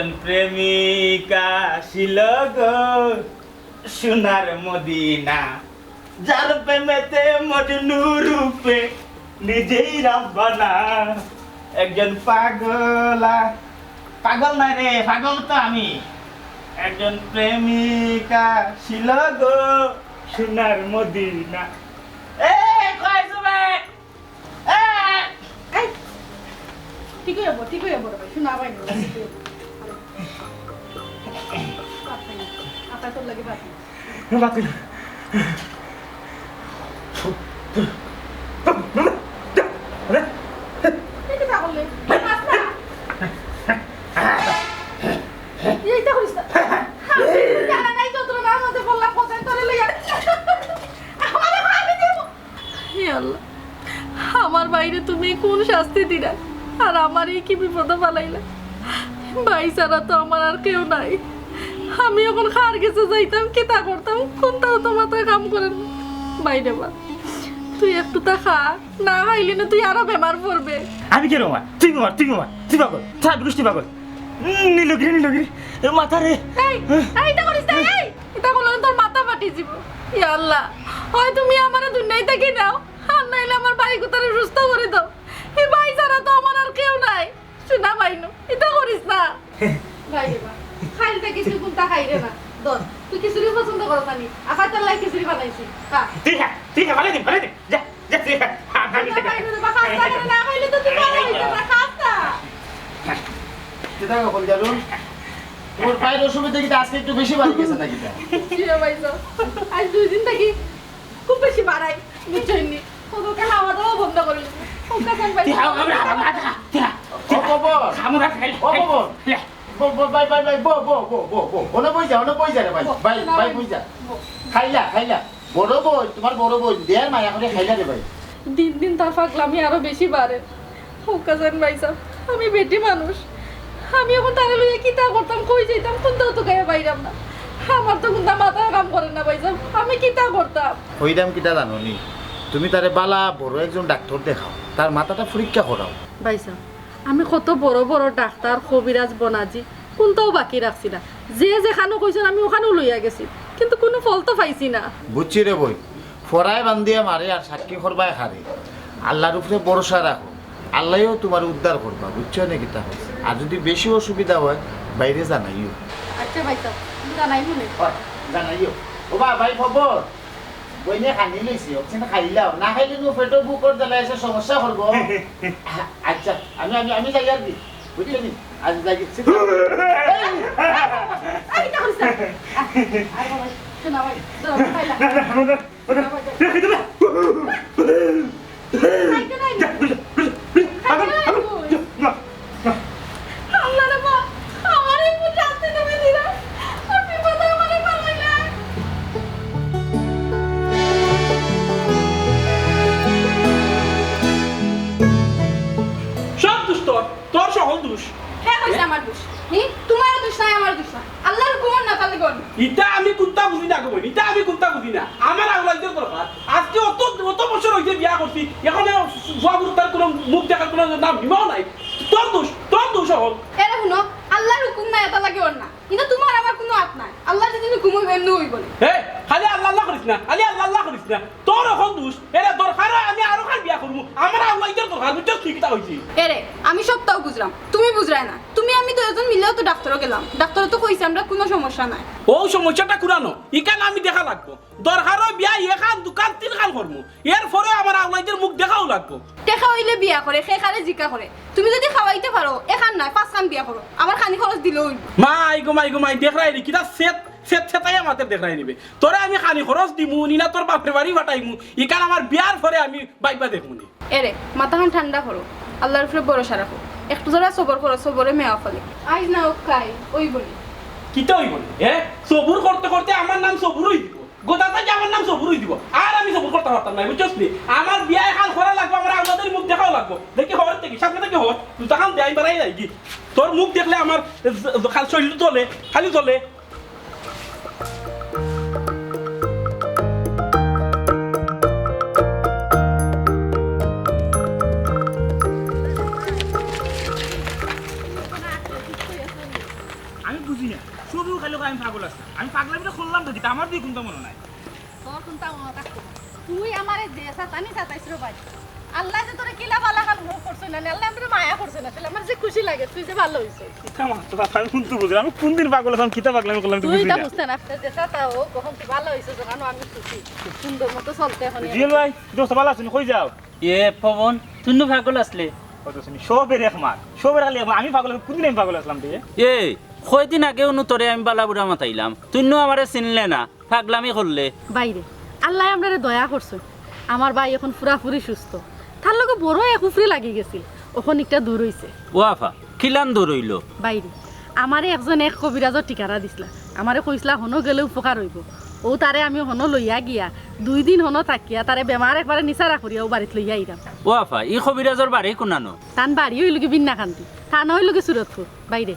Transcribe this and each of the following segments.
একজন প্রেমিকা ছিল গো সোনার মদিনা। যার প্রেমেতে মজনু রূপে নিজেই রাব্বানা একজন পাগলা পাগল না রে, পাগল তো আমি। একজন প্রেমিকা ছিল গো সোনার মদিনা। এ, কয় সময় এ ঠিক হয়ে আমার বাইরে তুমি কোন শাস্তি দিলা? আর আমার এই কি বিপদ পালাইলা ভাই ছাড়া তো আমার আর কেউ নাই। আমি এখন খার গেছে যাইতাম কি তা করতাম কোনটাও তো মাথায় কাম করেন বাইরে বা তুই একটু তা খা না খাইলি না তুই আরও বেমার পড়বে। আমি কেন মা তুই মার তুই মার তুই পাগল ছাড় বৃষ্টি পাগল। নীলগিরি নীলগিরি মাথা রে। এই এটা করিস না এই। এটা করলে তোর মাথা ফাটি যাব ইয়া আল্লাহ হয় তুমি আমার দুনিয়ায় থেকে নাও আর নাইলে আমার ভাই কোথারে সুস্থ করে দাও। এই ভাই ছাড়া তো আমার আর কেউ নাই। শোনা ভাইনু এটা করিস না। তার পায়ের অসুবিধা কি আজকে একটু বেশি বাড়ি গেছে নাকি আজ দুই দিন থাকি খুব বেশি বাড়াই বুঝছেন নি দাওয়া বন্ধ করে ওকে ভাই তুই আমরা খাই বাই বাই বাই বো বো বো বো বো ওনে বই যা ওনে বই যা রে ভাই। ভাই ভাই বই যা। খাইলা খাইলা। বড় বই তোমার বড় বই। দেয়ার মায়া করে খাইলা রে ভাই। দিন দিন তার পাগলামি আরও বেশি বাড়ে। ওকে কেন ভাই আমি বেটি মানুষ। আমি এখন তারে লইয়া কি তা করতাম কই যাইতাম কোনটাও তো গায়ে বাইরাম না। আমার তো কোনটা মাথা কাম করে না ভাই আমি কি তা করতাম? হইরাম কিটা জানো নি? তুমি তারে বালা বড় একজন ডাক্তার দেখাও। তার মাথাটা পরীক্ষা করাও। ভাই ভাইসা আমি কত বড় বড় ডাক্তার কবিরাজ বনাজি কোনটাও বাকি রাখছি না। যে যেখানে কইছেন আমি ওখানেও লইয়া গেছি। কিন্তু কোনো ফল তো পাইছি না। বুঝছি রে বই। ফরায় বান্ধিয়া মারে আর সাক্ষী করবায় হারে আল্লাহর উপরে ভরসা রাখো। আল্লাহও তোমার উদ্ধার করবা। বুঝছ নাকি তা আর যদি বেশি অসুবিধা হয় বাইরে জানাইও। আচ্ছা ভাইসা জানাই মনে জানাইও। ও ভাই খবর? বই খানি লইছি ওখানে খাইলাও না খাইলে নো পেটো বুকর এসে সমস্যা করব আচ্ছা আমি আমি আমি যাই আর কি বুঝলি আজ তা তোর সকল দুষ হ্যাঁ? হইছে আমার দোষ? নি তোমার দোষ নাই আমার দোষ না আল্লাহর কোন না তাহলে কোন ইটা আমি কুত্তা বুঝি না কই ইটা আমি কুত্তা বুঝি না। আমার আউলাইদের দরকার আজকে অত অত বছর হইছে বিয়া করছি। এখন বাবুর তার কোনো মুখ দেখার কোনো নাম হিমাও নাই। তোর দোষ তোর দোষ হল এরে শুনো আল্লাহর হুকুম নাই এটা লাগে না। কিন্তু তোমার আমার কোনো হাত নাই। আল্লাহ যদি হইবে এমনি হইব হে খালি আল্লাহ আল্লাহ করিস না খালি আল্লাহ আল্লাহ করিস না। তোর এখন দোষ এরা দরকার আমি আরও খান বিয়া করব। আমার আউলাইদের দরকার বুঝছ হইছি এরে আমি সবটাও বুঝলাম তুমি বুঝরাই না। তুমি আমি দুজন মিলেও তো ডাক্তারও গেলাম। ডাক্তারও তো কইছে আমরা কোনো সমস্যা নাই। ও সমস্যাটা কুরানো ইকান আমি দেখা লাগবো। দরকার হয় বিয়া এখান দোকান তিন খান করব। এর পরে আমার আউলাইদের মুখ দেখাও লাগবো। টেকা হইলে বিয়া করে সেখানে জিকা করে। তুমি যদি খাওয়াইতে পারো এখান নয় পাঁচ খান বিয়া করো। হইব মাই গো মাই গো মাই দেখরাই নি কিটা সেট সেট সেটাই আমাদের দেখরাই নিবে। তোরে আমি খানি খরচ দিমু নিনা তোর বাপের বাড়ি বাটাইমু ইকান আমার বিয়ার পরে আমি বাইবা দেখমু নি। এরে মাথাখান ঠান্ডা করো আল্লাহর উপরে ভরসা রাখো। একটু যারা সবর করো সবরে মেয়া ফলে। আইজ না ও খাই ওই বলি। কিটা হইব নি এ সবুর করতে করতে আমার নাম সবুরই দিব। গোদাতা যে আমার নাম সবুরই দিব। আর আমি সবুর করতে পারতাম না বুঝছস নি? আমার বিয়া এখন করা লাগবে আমার আমাদের মুখ দেখাও লাগবে। দেখি হওয়ার থেকে সামনে থেকে হওয়ার তুই তখন দেয় বাড়াই নাই কি? তোর মুখ দেখলে আমার খালি শরীর চলে খালি চলে আমি পাগল আছি। আমি পাগলামিটা খুললাম তো আমার দিয়ে কোনটা মনে নাই। তোর কোনটা মনে থাকতো। না। তুই আমারে যে সাতানি সাতাইছ রে ভাই আল্লাহ যে তোরে কিলা বালা কাল মুখ করছে না আল্লাহ আমার মায়া করছে না তাহলে আমার যে খুশি লাগে তুই যে ভালো হইছে। কিতা মাত্র বাপ আমি কোনটা বুঝলাম? আমি কোন দিন পাগল আছিলাম কিতা পাগলামি করলাম তুই তা বুঝতে না তোর যে সাতা ও কখন তুই ভালো হইছে জানো আমি খুশি। সুন্দর মতো চলতে এখন জিয়াল ভাই দোস্ত ভালো আছেন কই যাও? এ পবন তুই পাগল আসলে? কত শুনি সবের এক মাস সবের খালি আমি পাগল কোন দিন আমি পাগল আসলাম দিয়ে এ কয়দিন আগে অনু তোরে আমি বালাবুড়া মাতাইলাম। তুই আমারে চিনলে না পাগলামি করলে। বাইরে আল্লাহ আমরা দয়া করছে। আমার ভাই এখন পুরাপুরি সুস্থ। তার লগে বড় এক উফরি লাগি গেছিল। ওখন একটা দূর হইছে। ও আফা খিলান দূর হইল? বাইরে আমারে একজন এক কবিরাজর টিকারা দিছিলা। আমারে কইসলা হনো গেলে উপকার হইব। ও তারে আমি হনো লইয়া গিয়া দুই দিন হনো থাকিয়া তারে বেমার একবারে নিচারা করিয়া ও বাড়িত লইয়া আইরাম ও আফা ই কবিরাজর বাড়ি কোনানো? তান বাড়ি হইল কি বিন্না কান্তি তান হইল কি সুরতপুর বাইরে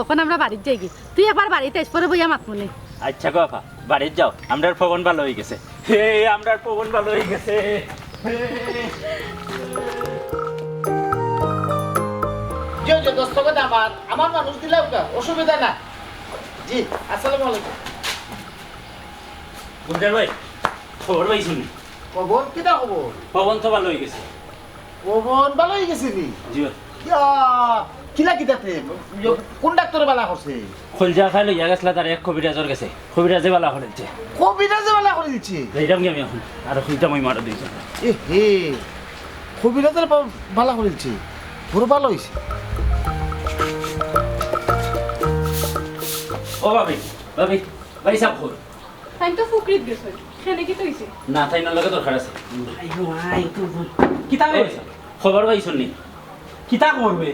ওখানে আমরা বাড়িত যাই কি? তুই একবার বাড়িতে এস পরে বইয়া মাত মনে। আচ্ছা গো আফা বাড়ির যাও। আমরার পবন ভালো হয়ে গেছে। হে আমরার পবন ভালো হয়ে গেছে। যে আমার আমার মানুষ দিলাম কা অসুবিধা না জি আসসালামু আলাইকুম। বুঝলেন ভাই খবর পাই শুনি খবর? কিটা খবর? পবন তো ভালো হয়ে গেছে। খবর ভালো হয়ে গেছে নি? জিও ইয়া, কিলা কিতাতে কোন ডাক্তারে বালা করছে খলজা খাই লইয়া গেছলা তার এক কবিরাজর গেছে কবিরাজে বালা করেছে কবিরাজে বালা করে দিচ্ছে যাইতাম কি আমি এখন আর হইতাম ওই মারা দিয়েছে এ হে কবিরাজের বালা করে দিচ্ছে বড় ভালো হয়েছে ও ভাবি ভাবি ভাই সাব খবর তাই তো ফুকরিত গেছে। সেনে কি তৈছে না তাই না লগে দরকার আছে। কিতা ওই, খবর পাই শুনি কিতা করবে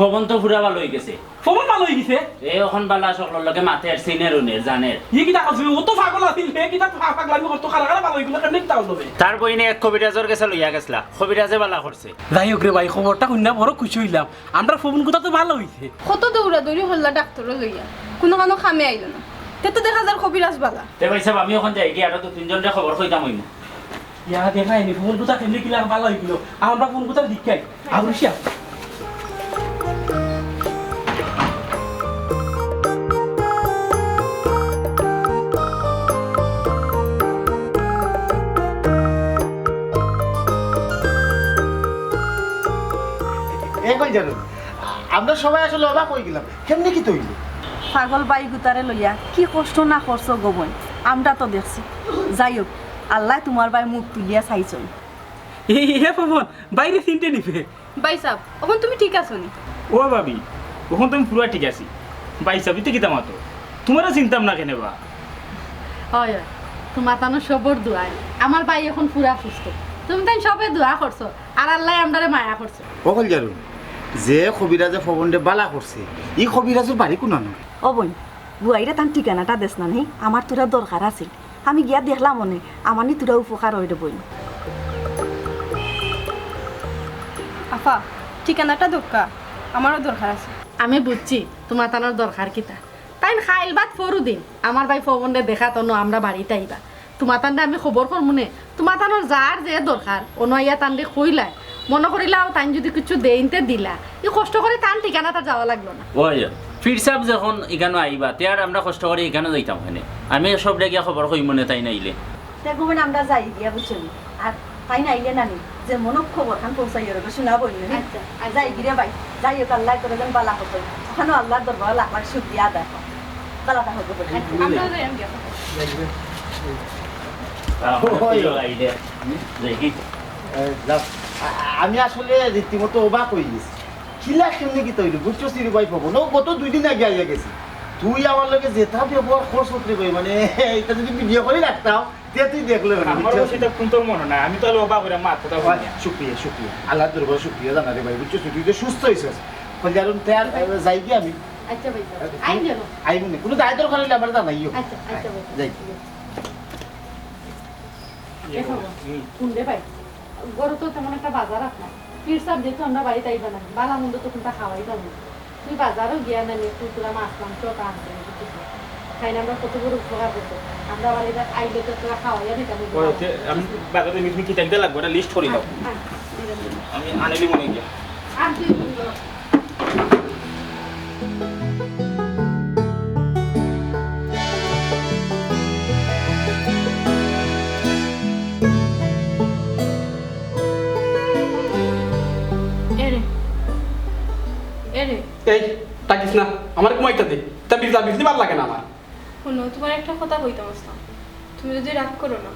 পবন তো পুরা ভালো হয়ে গেছে। ফোন ভালো হয়ে গেছে? এই এখন বালা সকলের লগে মাতে আর সিনের উনের জানের ই কিতা করছে ও তো পাগল আছিল হে কিতা পাগলামি করতো খালা খালা ভালো হয়ে গেল কেমনে কিতা হলো তার বইনে এক কবিরাজর গেছে লইয়া গেছলা। কবিরাজে বালা করছে যাই হোক রে ভাই খবরটা শুনে বড় খুশি হইলাম আমরা ফোন কথা তো ভালো হইছে কত দৌড়াদৌড়ি হল্লা ডাক্তারও লইয়া কোনো কোনো খামে আইল না। তে তো দেখা যার কবিরাজ বালা। তে ভাই সাহেব আমি এখন যাই গিয়ে আরও দু তিনজনকে খবর কইতাম হইম ইয়া দেখা এনি ফোন কথা কেমনে কিলা ভালো হয়ে গেল। আমরা ফোন কথা দীক্ষাই আবুশিয়া জানো আমরা সবাই আসলে অবাক হয়ে গেলাম কেমনে কি তৈরি? পাগল বাই গুতারে লইয়া কি কষ্ট না করছ গোবন আমরা তো দেখছি। যাই হোক আল্লাহ তোমার বাই মুখ তুলিয়া চাইছই এই হে পবন বাইরে চিনতে নিবে। বাই সাহ এখন তুমি ঠিক আছো নি? ও ভাবি ওখান তো আমি পুরা ঠিক আছি। ভাই সাবি তো কিতা মাতো? তোমারও চিন্তাম না কেনে বা? হয় হয়। তোমার তানো সবর দোয়াই। আমার ভাই এখন পুরা সুস্থ। তুমি তাই সবে দোয়া করছ আর আল্লাহ আমরারে মায়া করছ। অকল জানো যে কবিরাজে ফবনডে বালা করছে ই কবিরাজের বাড়ি কোনানো? ও বোন বুয়াইরে তার ঠিকানাটা দেশ না নেই আমার তোরা দরকার আছে আমি গিয়া দেখলাম মনে আমার নি তোরা উপকার হইলে বই আফা ঠিকানাটা দোকা আমারও দরকার আছে। আমি বুঝছি তোমার তানোর দরকার কিতা তাই খাইল বাদ ফরু দিন আমার ভাই ফবনরে দেখা তনো আমরা বাড়িতে আইবা তোমার তানরে আমি খবর করব নে? তোমার তানোর যার যে দরকার অন্য ইয়া তানরে কইলাই মনে করিলাও তাই যদি কিছু দেইনতে দিলা। ই কষ্ট করে তান ঠিকানাটা যাওয়া লাগল না। ওই ফির সাহেব যখন এখানে আইবা তে আর আমরা কষ্ট করে এখানে যাইতাম ওখানে আমি সব গিয়া খবর কই মনে তাই নাইলে দেখো মানে আমরা যাই দিয়া বুঝছ নি? আর তাই না আইলে নানি যে মনক খবর খান পৌঁছাই আর শোনা বই নি আচ্ছা, আর যাই গিরে বাই। যাই হোক আল্লাহ করে যেন বালা হতো। ওখানে আল্লাহ দরবার লাখ লাখ শুক্রিয়া আদায় বালাটা হতে পারি আমরা যাই আমি আ- আ- আমি আসলে রীতিমতো অবাক হয়ে গেছি। কিলা কেমনে কি তৈরি? বুঝছ সিরি বাই ফবন ও গত দুই দিন আগে আইয়া গেছি। তুই আমার লগে যেটা ব্যবহার খরচ করতে কই মানে এটা যদি ভিডিও করে রাখতাম তে তুই দেখলে হলো, আমারও বুঝছ? সেটা কোনটা মনে নাই আমি তাহলে অবাক করে মাত কথা বলি না। শুক্রিয়া শুক্রিয়া। আল্লাহ দরবার শুক্রিয়া জানা রে ভাই বুঝছ? তুই যে সুস্থ হয়েছিস কল্যাণ তেয়ার যাই কি আমি। আচ্ছা ভাই আইন যাব আইব না কোনো দায় দরকার হইলে আমার জানাইও। আচ্ছা আচ্ছা ভাই যাই। দেখো শুনলে ভাই? গরু তো তেমন একটা বাজার আপনার ফির সাপ যেহেতু আমরা বাড়িতে আইবা না বালা মন্দ তো কোনটা খাওয়াই যাব তুই বাজারও গিয়া না নিয়ে কুকুরা মাছ মাংস তা আনতে খাই না আমরা কত বড় উপকার করতো আমরা বাড়িতে আইলে তো তোরা খাওয়াইয়া দিতাম আমি বাজারে মিটমি কি থাকতে লাগবে এটা লিস্ট করে দাও। আমি আনেলি মনে গিয়া। আর তুই এই ডাকিস না আমার ঘুমাইতে দে। তা বিজলা বিজলি ভালো লাগে না আমার। শোনো তোমার একটা কথা কইতাম আসলাম তুমি যদি রাগ করো না।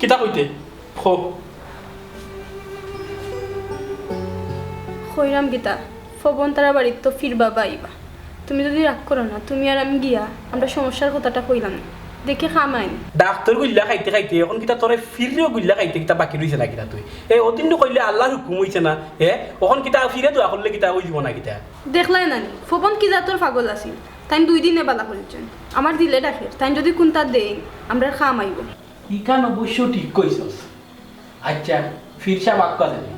কিতা কইতে? হো। হইরাম গীতা ফবন তারা বাড়ির তো ফিরবা বা তুমি যদি রাগ করো না তুমি আর আমি গিয়া আমরা সমস্যার কথাটা কইলাম। দেখে খামাইন ডাক্তর গুল্লা খাইতে খাইতে এখন কিতা তোরে ফিরেও গুল্লা খাইতে কিতা বাকি রইছে না কিতা তুই এই অদিন কইলে আল্লাহর হুকুম হইছে না হে? এখন কিতা ফিরে দোয়া করলে কিতা হই যাব না কিতা। দেখলাই নানি ফবন কি জাতর পাগল আছিল? তাই দুই দিনে বালা করেছেন আমার দিলে ডাকে তাই যদি কোনটা দেই আমরা খাম আইব ইকান অবশ্য ঠিক কইছস আচ্ছা ফিরসা বাক্য দেবে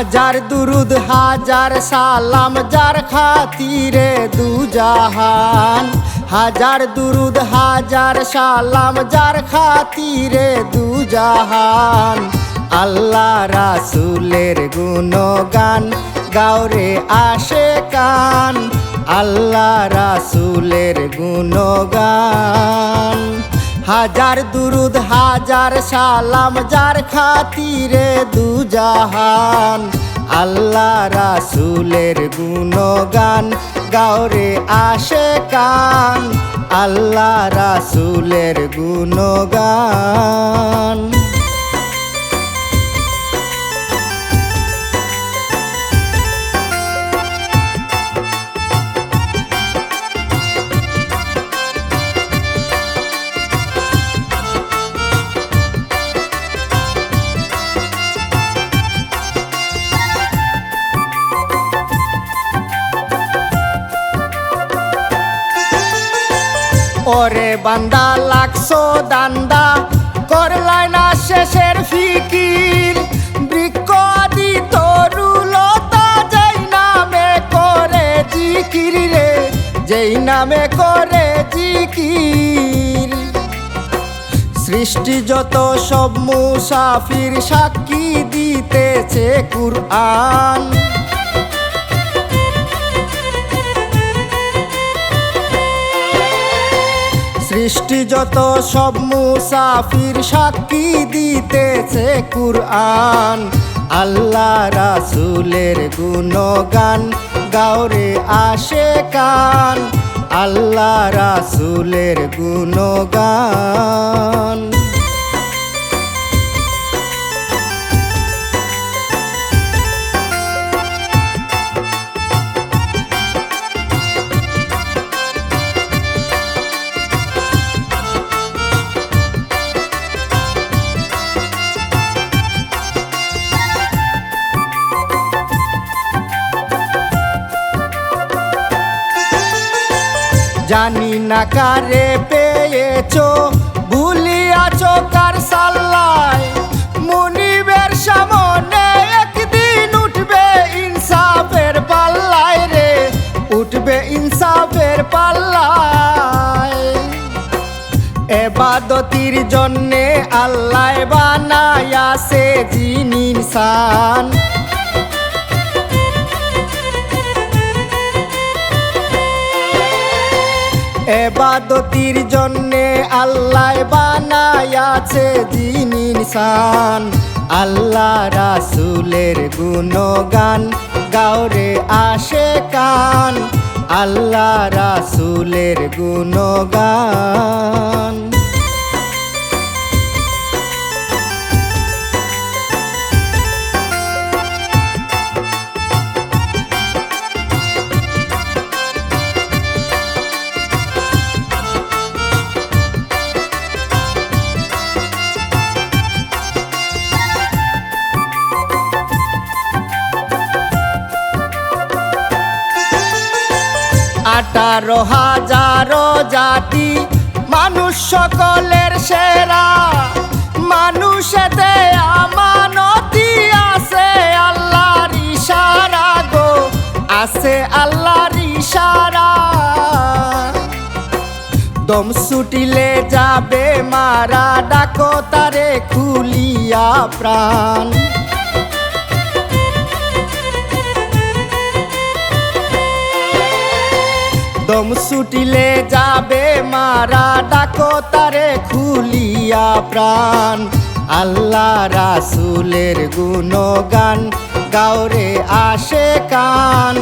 হাজার দুরুদ, হাজার সালাম, যার খাতিরে দু জাহান হাজার দুরুদ, হাজার সালাম, যার খাতিরে দু জাহান আল্লাহ রাসুলের গুণগান, গাওরে আসে কান। আল্লাহ রাসুলের গুণগান। হাজার দুরুদ, হাজার সালাম, যার খাতিরে দুজাহান। আল্লাহ রাসুলের গুণগান, গাওরে আসে কান। আল্লাহ রাসুলের গুণগান। বান্দা লাগছো দান্দা, করলাই না শেষের ফিকির। বৃক্ষ আদি তরুলতা যেই নামে করে জিকির রে, যেই নামে করে জিকির। সৃষ্টি যত সব মুসাফির সাক্ষী দিতেছে কুরআন। সৃষ্টি যত সব মুসাফির সাক্ষী দিতেছে কুরআন। আল্লাহ রাসুলের গুণগান, গাওরে আসে কান। আল্লাহ রাসুলের গুণগান। জানি না কারে পেয়েছ, ভুলিয়াছো কার সাল্লায় মুনিবের সামনে একদিন উঠবে ইনসাফের পাল্লায় রে, উঠবে ইনসাফের পাল্লায়। এবাদতির জন্যে আল্লাহ বানায়াছে জিন ইনসান। এবাদতির জন্যে আল্লাহ বানায়াছে জিন ইনসান। আল্লাহ রাসুলের গুণগান গাওরে আসে কান। আল্লাহ রাসুলের গুণগান। আঠারো হাজারো জাতি, মানুষ সকলের সেরা। মানুষেতে আমানতি আছে, আল্লাহর ইশারা গো, আছে আল্লাহর ইশারা। দম ছুটিলে যাবে মারা, ডাকো তারে খুলিয়া প্রাণ। দম ছুটিলে যাবে মারা, ডাকো তারে খুলিয়া প্রাণ। আল্লাহ রাসুলের গুণগান, গাওরে আসে কান।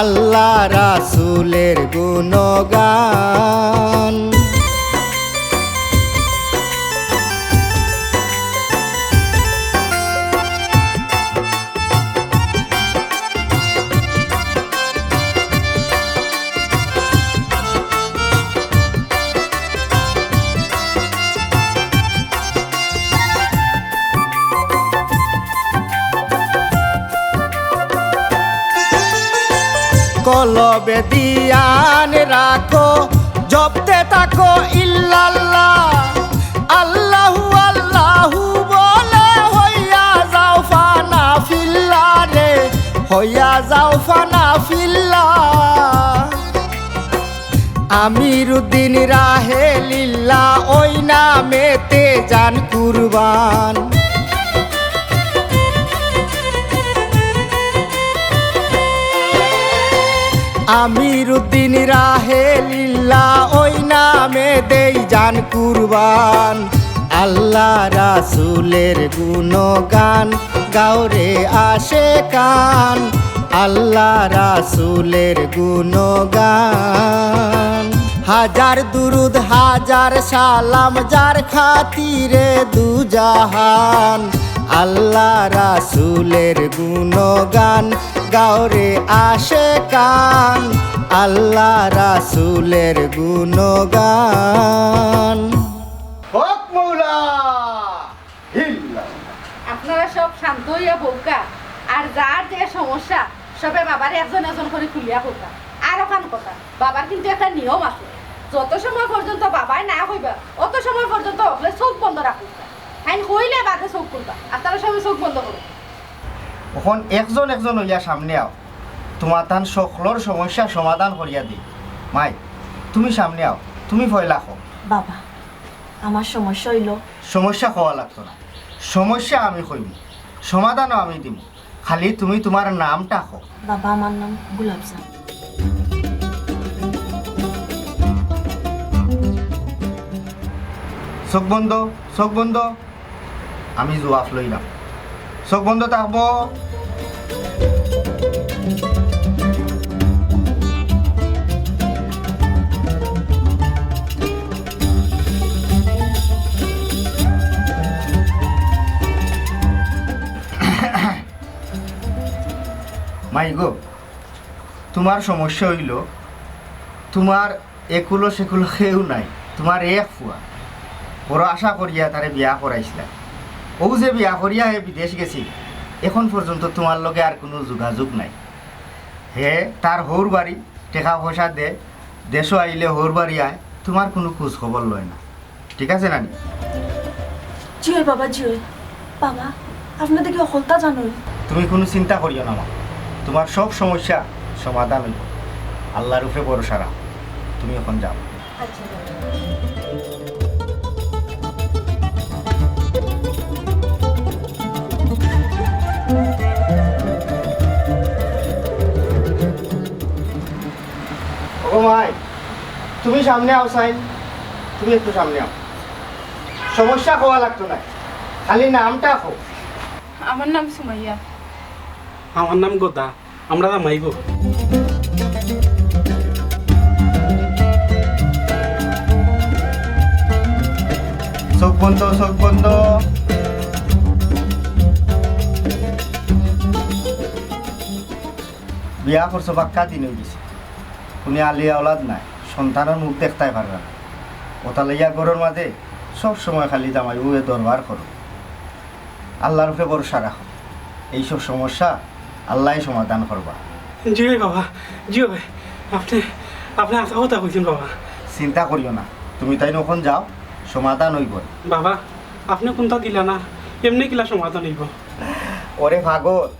আল্লাহ রাসুলের গুণগান। কলবে দিয়ান রাখো, জপতে থাকো ইল্লাল্লাহ। আল্লাহু আল্লাহু বলে, হইয়া যাও ফানা ফিল্লা রে, হইয়া যাও ফানা ফিল্লা। আমিরুদ্দিন রাহে লিল্লা ওই নামেতে যান কুরবান। আমিরুদ্দিন রাহে লিল্লা ওই নামে দেই যান কুরবান। আল্লাহ রাসুলের গুণগান, গাওরে আসে কান। আল্লাহ রাসুলের গুণগান। হাজার দুরুদ, হাজার সালাম যার খাতিরে দুজাহান। আল্লাহ রাসুলের গুণগান গাওরে আসে কান আল্লাহ রাসুলের গুণগান। হক মৌলা আপনারা সব শান্ত হইয়া বউকা আর যার যে সমস্যা সবে বাবার একজন একজন করে খুলিয়া বউকা। আর ওখান কথা বাবার কিন্তু একটা নিয়ম আছে। যত সময় পর্যন্ত বাবাই না হইবা অত সময় পর্যন্ত হলে চোখ বন্ধ রাখুক। আইন হইলে বাদে চোখ খুলবা আর তারা সবাই চোখ বন্ধ করো। এখন একজন একজন হইয়া সামনে আও। তোমার তান সকলর সমস্যা সমাধান করিয়া দিই মাই তুমি সামনে আও তুমি ভয় লাখো বাবা আমার সমস্যা হইল। সমস্যা হওয়া লাগতো না। সমস্যা আমি কইব সমাধানও আমি দিব খালি তুমি তোমার নামটা হো বাবা আমার নাম গুলাবজান চোখ বন্ধ চোখ বন্ধ। আমি জোয়াফ লইলাম চোখ বন্ধ থাকব। মাই গো, তোমার সমস্যা হইল, তোমার একুলো সেকুলো কেউ নাই, তোমার এক ফুয়া। বড় আশা করিয়া তারে বিয়া করাইছিলা ও যে বিয়া করিয়া হে বিদেশ গেছিল এখন পর্যন্ত তোমার লগে আর কোনো যোগাযোগ নাই। হে তার হৌর বাড়ি টেকা পয়সা দে দেশও আইলে হৌর বাড়ি আয় তোমার কোনো খোঁজ খবর লয় না। ঠিক আছে নানি? জিও বাবা জিও বাবা আপনাদের কি অকলতা জানোই? তুমি কোনো চিন্তা করিও না মা। তোমার সব সমস্যা সমাধান হইব। আল্লাহর উপরে ভরসা রাখো। তুমি এখন যাও। ও মাই তুমি সামনে আও সাইন। তুমি একটু সামনে আও। সমস্যা হওয়া লাগতো না। খালি নামটা হোক আমার নাম সুমাইয়া। আমার নাম গোদা। আমরা মাইব চোখ বন্ধ চোখ বন্ধ। বিয়া করছ বাক্কা দিন হয়ে গেছে। কোনো আলিয়া ওলাদ নাই। সন্তানের মুখ দেখতেই পারবে না। ওটা লইয়া গরুর মাঝে সব সময় খালি জামাই উয়ে দরবার করো। আল্লাহর উপরে ভরসা রাখো। এইসব সমস্যা আল্লাহ সমাধান করবা। জিও বাবা ভাই। আপনি আপনি আসা কথা কইছেন বাবা। চিন্তা করিও না। তুমি তাই নখন যাও সমাধান হইব। বাবা আপনি কোনটা দিলা না এমনি কিলা সমাধান হইব। ওরে ভাগত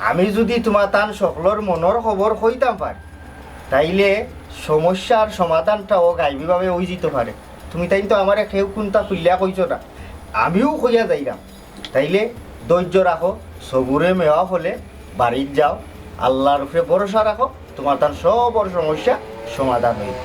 আমি যদি তোমার তান সকলর মনের খবর হইতাম পারি তাইলে সমস্যার সমাধানটাও গাইবিভাবে ওই যেতে পারে। তুমি তাই তো আমার কেউ কোনটা খুলিয়া কইছ না। আমিও কইয়া যাইলাম তাইলে ধৈর্য রাখো, সবুরে মেওয়া হলে বাড়ির যাও। আল্লাহর উপরে ভরসা রাখো, তোমার তার সব সমস্যা সমাধান হইবে।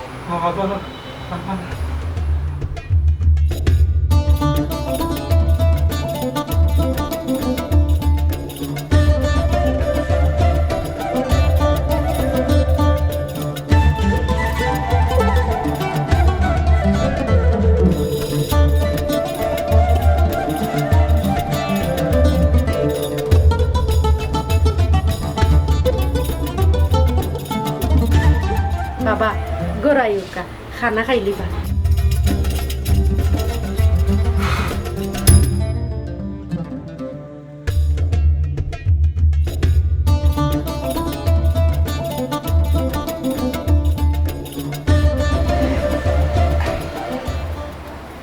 খানা খাইলি বা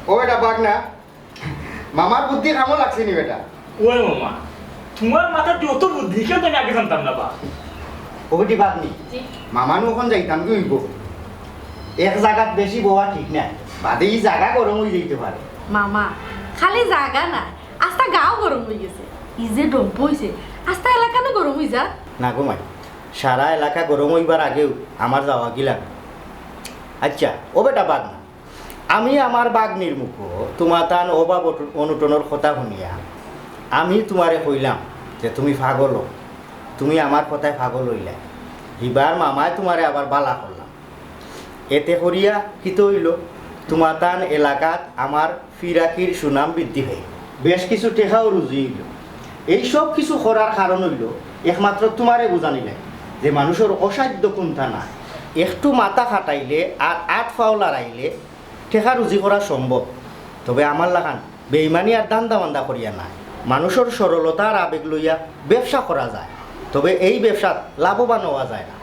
ও বাঘ না? মামার বুদ্ধি কামো লাগছে নি বেটা? ওই মামা তোমার মাথার যত বুদ্ধি কেউ তো আমি আগে জানতাম না বা ওটি বাদ নি? মামানু ওখান যাইতাম কি হইব? এক জায়গাত বেশি বওয়া ঠিক নাই বাদে এই জায়গা গরম হয়ে যাইতে পারে। মামা খালি জাগা না আস্তা গাও গরম হয়ে গেছে। ই যে ডম্প হয়েছে আস্তা এলাকা না গরম হয়ে যা না গোমাই সারা এলাকা গরম হইবার আগেও আমার যাওয়া কি আচ্ছা ও বেটা বাঘ না আমি আমার বাঘ নির্মুখ তোমার তান অভাব অনুটনের কথা শুনিয়া আমি তোমারে কইলাম যে তুমি পাগল হও। তুমি আমার কথায় পাগল হইলা। এবার মামায় তোমারে আবার বালা করলাম এতে করিয়া কি তো হইল তোমার এলাকাত আমার ফিরাকির সুনাম বৃদ্ধি হয় বেশ কিছু টেকাও রুজি হইল। এই সব কিছু করার কারণ হইল একমাত্র তোমারে বুঝানি লাগে যে মানুষের অসাধ্য কোনটা না একটু মাথা খাটাইলে আর আট ফাও লড়াইলে টেকা রুজি করা সম্ভব তবে আমার লাগান বেইমানি আর দান্দা মান্দা করিয়া নাই। মানুষের সরলতার আবেগ লইয়া ব্যবসা করা যায়। তবে এই ব্যবসাত লাভবান হওয়া যায় না।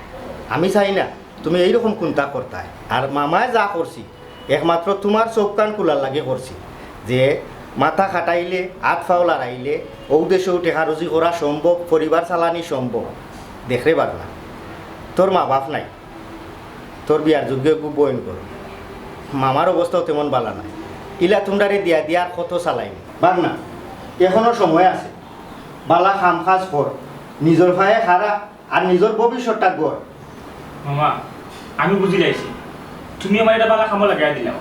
আমি চাই না, তুমি এইরকম কোনটা করতাই আর মামায় যা করছি, একমাত্র তোমার চোখ কান খোলার লাগে করছি। যে মাথা খাটাইলে আট ফাও লড়াইলে ঔদেশেও টেকা রুজি করা সম্ভব, পরিবার চালানি সম্ভব। দেখরে পারলা তোর মা বাপ নাই, তোর বিয়ার যোগ্য বয়ন করো। মামার অবস্থাও তেমন বালা নাই। ইলা তুমরারে দিয়া দিয়ার কত চালাইনি বাদ না এখনও সময় আছে। বালা খাম খাজ কর নিজের ভাইয়ে খারা আর নিজের ভবিষ্যৎটা গড় মামা, আমি বুঝি লাইছি। তুমি আমার এটা বালা খামো লাগাই দিলাম।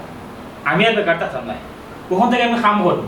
আমি আর বেকার থাকতাম নাই। ওখান থেকে আমি খাম করব